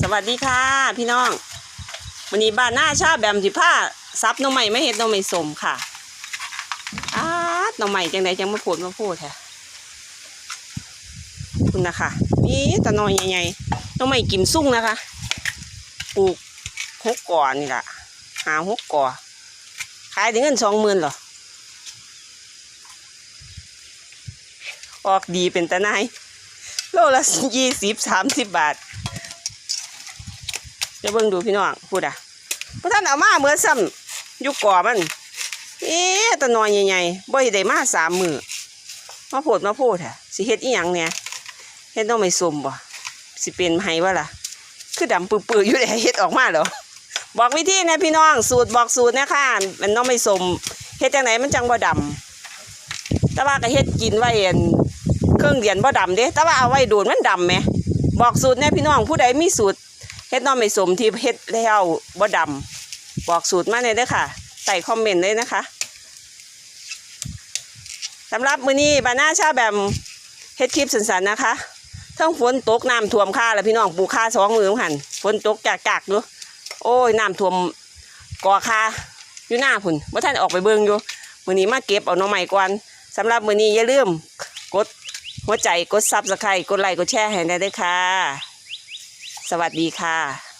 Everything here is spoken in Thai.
สวัสดีค่ะ พี่น้องวันนี้บ้านหน้าชาแบมสิผ้าซับน้องใหม่ไม่เห็ดหน้องใหม่สมค่ะอาดน้องใหม่จังไดจังมาพูดมาพูดแท้คุณนะคะนี่ตะนอยใหญ่ๆน้องใหม่กิมซุ่งนะคะปลูกหกก่อนี่แหละหาหกก่อขายถึงเงินสองหมื่นหรอออกดีเป็นตะนายโลละยี่สิบสามสิบบาท จะเบิ่งดูพี่น้องพูดอะพระท่านเอามาเมื่อซ้ำยุกก่อมันเอ๊ะตะนอยใหญ่ๆบ่ได้มาสามมือมาโพดมาโพดแท้สิเฮ็ดอีหยังเนี่ยเฮ็ดต้องไม่สมบ่สิเป็นไห้วะล่ะ คือดำปื้อๆอยู่ได้เฮ็ดออกมาเหรอบอกวิธีนะพี่น้องสูตรบอกสูตรนะคะมันต้องไม่สมเฮ็ดจังไหนมันจังบ่ดำแต่ว่าก็เฮ็ดกินไว้เอ็นเครื่องเดียนบ่ดำเด้แต่ว่าเอาไว้ดูดมันดำไหมบอกสูตรน่พี่น้องผู้ใดมีสูตร เฮ็ดน้อไม่สมที่เฮ็ดแล้วบ่ดำบอกสูตรมาเลยเด้อค่ะใส่คอมเมนต์เลยนะคะสำหรับมื้อนี้บาน่าชาแบมเฮ็ดคลิปสั้นๆนะคะทั้งฝนตกน้ำท่วมค่าแล้วพี่น้องปลูกค่าสองมือหันฝนตกจากๆอยู่โอ้ยน้ำท่วมก่อค่าอยู่หน้าพุ่นบ่ท่านออกไปเบิ่งอยู่มื้อนี้มาเก็บเอาหน่อไม้ก่อนสำหรับมื้อนี้อย่าลืมกดหัวใจกด Subscribe กดไลค์กดแชร์ให้ได้ด้อค่ะ สวัสดีค่ะ